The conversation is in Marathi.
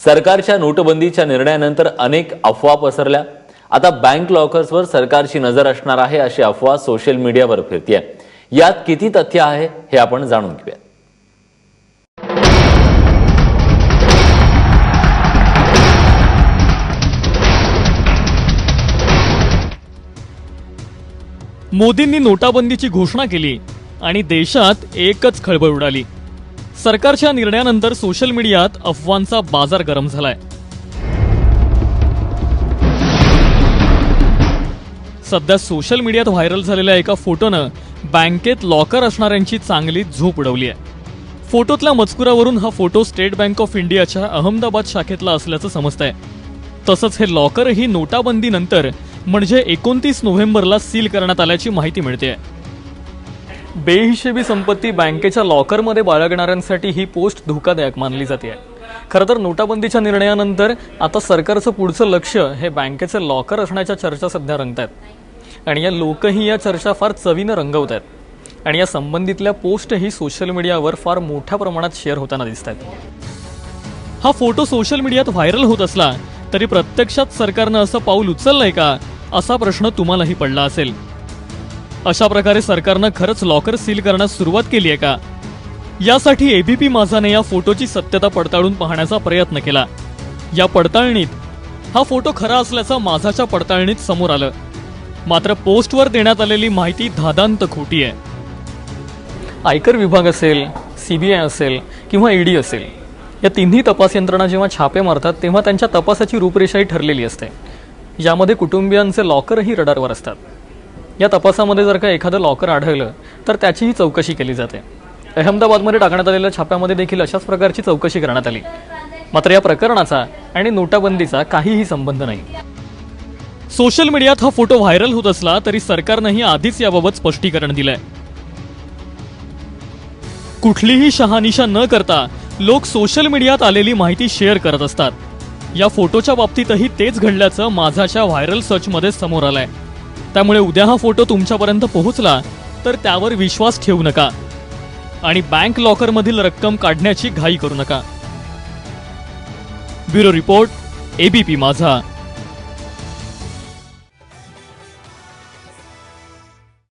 सरकारच्या नोटबंदीच्या निर्णयानंतर अनेक अफवा पसरल्या. आता बँक लॉकर्सवर सरकारची नजर असणार आहे अशी अफवा सोशल मीडियावर फिरतीये. यात किती तथ्य आहे हे आपण जाणून घेऊया मोदींनी नोटाबंदीची घोषणा केली आणि देशात एकच खळबळ उडाली. सरकारच्या निर्णयानंतर सोशल मीडियात अफवांचा बाजार गरम झालाय. सध्या सोशल मीडियात व्हायरल झालेल्या एका फोटोनं बँकेत लॉकर असणाऱ्यांची चांगली झोप उडवली आहे फोटोतल्या मजकुरावरून हा फोटो स्टेट बँक ऑफ इंडियाच्या अहमदाबाद शाखेतला असल्याचं समजतंय. तसंच हे लॉकरही नोटाबंदीनंतर म्हणजे एकोणतीस नोव्हेंबरला सील करण्यात आल्याची माहिती मिळते आहे बेहिशेबी संपत्ती बँकेच्या लॉकरमध्ये बाळगणाऱ्यांसाठी ही पोस्ट धोकादायक मानली जाते. खरं तर नोटाबंदीच्या निर्णयानंतर आता सरकारचं पुढचं लक्ष हे बँकेचे लॉकर असण्याच्या चर्चा सध्या रंगत आहेत आणि या लोकही या चर्चा फार चवीनं रंगवत आहेत आणि या संबंधितल्या पोस्टही सोशल मीडियावर फार मोठ्या प्रमाणात शेअर होताना दिसत आहेत हा फोटो सोशल मीडियात व्हायरल होत असला तरी प्रत्यक्षात सरकारनं असं पाऊल उचललंय का? असा प्रश्न तुम्हालाही पडला असेल. अशा प्रकारे सरकारनं खरंच लॉकर सील करण्यास सुरुवात केली आहे का? यासाठी एबीपी माझाने या फोटोची सत्यता पडताळून पाहण्याचा प्रयत्न केला. या पडताळणीत हा फोटो खरा असल्याचं माझाच्या पडताळणीत समोर आलं. मात्र पोस्टवर देण्यात आलेली माहिती धादांत खोटी आहे. आयकर विभाग असेल सीबीआय असेल किंवा ईडी असेल या तिन्ही तपास यंत्रणा जेव्हा छापे मारतात तेव्हा त्यांच्या तपासाची रूपरेषाही ठरलेली असते. यामध्ये कुटुंबियांचे लॉकरही रडारवर असतात. या तपासामध्ये जर का एखादं लॉकर आढळलं तर त्याचीही चौकशी केली जाते. अहमदाबादमध्ये टाकण्यात आलेल्या छाप्यामध्ये देखील अशाच प्रकारची चौकशी करण्यात आली. मात्र या प्रकरणाचा आणि नोटाबंदीचा काहीही संबंध नाही. सोशल मीडियात हा फोटो व्हायरल होत असला तरी सरकारनंही आधीच याबाबत स्पष्टीकरण दिलंय. कुठलीही शहानिशा न करता लोक सोशल मीडियात आलेली माहिती शेअर करत असतात. या फोटोच्या बाबतीतही तेच घडल्याचं माझाच्या व्हायरल सर्चमध्ये समोर आलंय. त्यामुळे उद्या हा फोटो तुमच्यापर्यंत पोहोचला तर त्यावर विश्वास ठेवू नका. आणि बँक लॉकरमधील रक्कम काढण्याची घाई करू नका. ब्युरो रिपोर्ट एबीपी माझा.